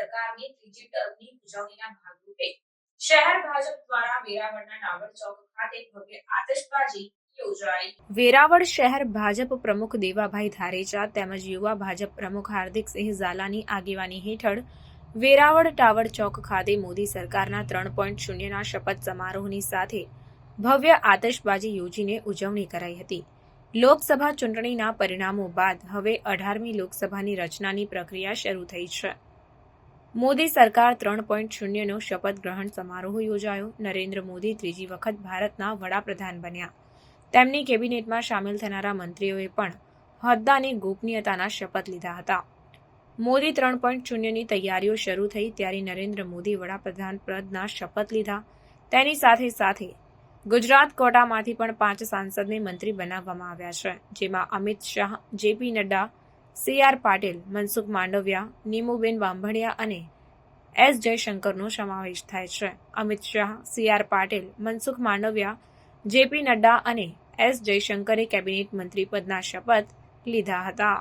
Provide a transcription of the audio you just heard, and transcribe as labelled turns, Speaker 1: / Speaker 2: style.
Speaker 1: આગામી ત્રીજી ટર્મની ઉજવણીના ભાગરૂપે શહેર ભાજપ દ્વારા વેરાવળના ટાવર ચોક ખાતે ભવ્ય આતશબાજી વેરાવળ શહેર ભાજપ પ્રમુખ દેવાભાઈ ધારેચા તેમજ યુવા ભાજપ પ્રમુખ હાર્દિકસિંહ ઝાલાની આગેવાની હેઠળ વેરાવળ ટાવર ચોક ખાતે મોદી સરકારના ત્રણ પોઈન્ટ શૂન્યના શપથ સમારોહની સાથે ભવ્ય આતશબાજી યોજીને ઉજવણી કરાઈ હતી. લોકસભા ચૂંટણીના પરિણામો બાદ હવે અઢારમી લોકસભાની રચનાની પ્રક્રિયા શરૂ થઈ છે. મોદી સરકાર ત્રણ પોઈન્ટ શૂન્યનો શપથ ગ્રહણ સમારોહ યોજાયો. નરેન્દ્ર મોદી ત્રીજી વખત ભારતના વડાપ્રધાન બન્યા. તેમની કેબિનેટમાં સામેલ થનારા મંત્રીઓએ પણ હોદ્દાની ગોપનીયતાના શપથ લીધા હતા. મોદી ત્રણ પોઈન્ટ શૂન્યની તૈયારીઓ શરૂ થઈ ત્યારે નરેન્દ્ર મોદી વડાપ્રધાન પદના શપથ લીધા. તેની સાથે સાથે ગુજરાત કોટામાંથી પણ પાંચ સાંસદને મંત્રી બનાવવામાં આવ્યા છે, જેમાં Amit Shah, JP Nadda, C R Patil, Mansukh Mandaviya, Nimuben Bambhaniya અને એસ જયશંકરનો સમાવેશ થાય છે. Amit Shah, C R Patil, Mansukh Mandaviya, JP Nadda અને એસ જયશંકરે કેબિનેટ મંત્રી પદના શપથ લીધા હતા.